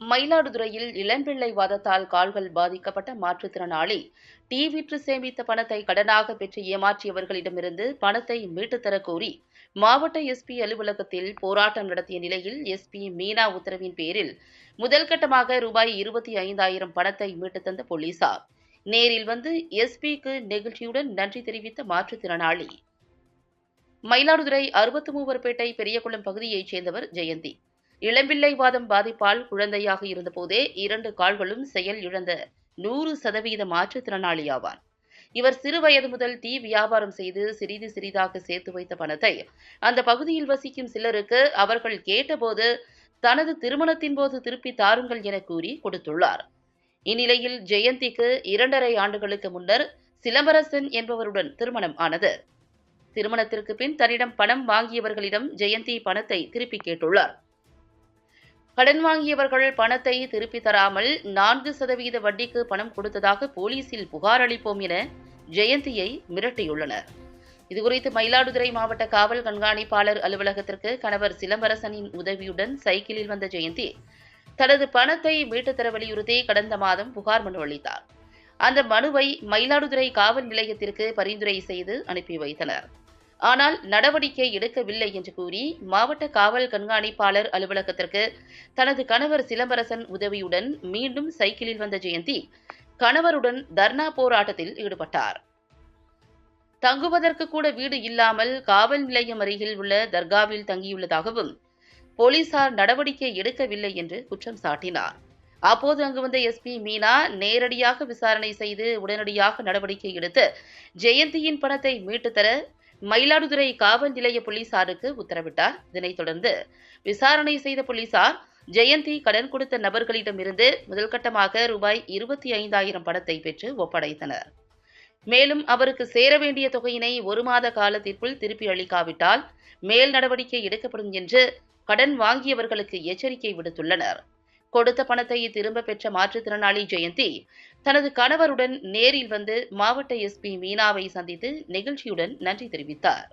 மயிலாடுதுறையில் இளம்பிள்ளை வாதத்தால் கால்கள் பாதிக்கப்பட்ட மாற்றுத்திறனாளி டீ விற்று சேமித்த பணத்தை கடனாக பெற்று ஏமாற்றியவர்களிடமிருந்து பணத்தை மீட்டுத் கோரி மாவட்ட எஸ்பி அலுவலகத்தில் போராட்டம் நடத்திய நிலையில் எஸ்பி மீனா உத்தரவின் பேரில் முதல் கட்டமாக ரூபாய் இருபத்தி ஐந்தாயிரம் பணத்தை மீட்டுத்தந்த போலீசார். நேரில் வந்து எஸ்பிக்கு நெகிழ்ச்சியுடன் நன்றி தெரிவித்த மாற்றுத்திறனாளி. மயிலாடுதுறை அறுபத்து மூவர்பேட்டை பெரியகுளம் பகுதியைச் சேர்ந்தவர் ஜெயந்தி. இளம்பிள்ளை வாதம் பாதிப்பால் குழந்தையாக இருந்தபோதே இரண்டு கால்களும் செயல் இழந்த நூறு சதவீத மாற்றுத்திறனாளி ஆவார். இவர் சிறு வயது முதல் தீ வியாபாரம் செய்து சிறிது சிறிதாக சேர்த்து வைத்த பணத்தை அந்த பகுதியில் வசிக்கும் சிலருக்கு அவர்கள் கேட்டபோது தனது திருமணத்தின் போது திருப்பி தாருங்கள் என கூறி கொடுத்துள்ளார். இந்நிலையில் ஜெயந்திக்கு இரண்டரை ஆண்டுகளுக்கு முன்னர் சிலம்பரசன் என்பவருடன் திருமணம் ஆனது. திருமணத்திற்கு பின் தன்னிடம் பணம் வாங்கியவர்களிடம் ஜெயந்தி பணத்தை திருப்பி கேட்டுள்ளார். கடன் வாங்கியவர்கள் பணத்தை திருப்பி தராமல் நான்கு சதவீத வட்டிக்கு பணம் கொடுத்ததாக போலீசில் புகார் அளிப்போம் என ஜெயந்தியை மிரட்டியுள்ளனர். இதுகுறித்து மயிலாடுதுறை மாவட்ட காவல் கண்காணிப்பாளர் அலுவலகத்திற்கு கணவர் சிலம்பரசனின் உதவியுடன் சைக்கிளில் வந்த ஜெயந்தி தனது பணத்தை மீட்டுத் தர வலியுறுத்தி கடந்த மாதம் புகார் மனு அளித்தார். அந்த மனுவை மயிலாடுதுறை காவல் நிலையத்திற்கு பரிந்துரை செய்து அனுப்பி வைத்தனர். ஆனால் நடவடிக்கை எடுக்கவில்லை என்று கூறி மாவட்ட காவல் கண்காணிப்பாளர் அலுவலகத்திற்கு தனது கணவர் சிலம்பரசன் உதவியுடன் மீண்டும் சைக்கிளில் வந்த ஜெயந்தி கணவருடன் தர்ணா போராட்டத்தில் ஈடுபட்டார். தங்குவதற்கு கூட வீடு இல்லாமல் காவல் நிலையம் அருகில் உள்ள தர்காவில் தங்கியுள்ளதாகவும் போலீசார் நடவடிக்கை எடுக்கவில்லை என்று குற்றம் சாட்டினார். அப்போது அங்கு வந்த எஸ்பி மீனா நேரடியாக விசாரணை செய்து உடனடியாக நடவடிக்கை எடுத்து ஜெயந்தியின் பணத்தை மீட்டுத்தர மயிலாடுதுறை காவல் நிலைய போலீசாருக்கு உத்தரவிட்டார். இதனைத் தொடர்ந்து விசாரணை செய்த போலீசார் ஜெயந்தி கடன் கொடுத்த நபர்களிடமிருந்து முதல்கட்டமாக ரூபாய் இருபத்தி ஐந்தாயிரம் பணத்தை பெற்று ஒப்படைத்தனர். மேலும் அவருக்கு சேர வேண்டிய தொகையினை ஒரு மாத காலத்திற்குள் திருப்பி அளிக்காவிட்டால் மேல் நடவடிக்கை எடுக்கப்படும் என்று கடன் வாங்கியவர்களுக்கு எச்சரிக்கை விடுத்துள்ளனர். கொடுத்த பணத்தை திரும்ப பெற்ற மாற்றுத்திறனாளி ஜெயந்தி தனது கணவருடன் நேரில் வந்து மாவட்ட எஸ்பி மீனாவை சந்தித்து நெகிழ்ச்சியுடன் நன்றி தெரிவித்தார்.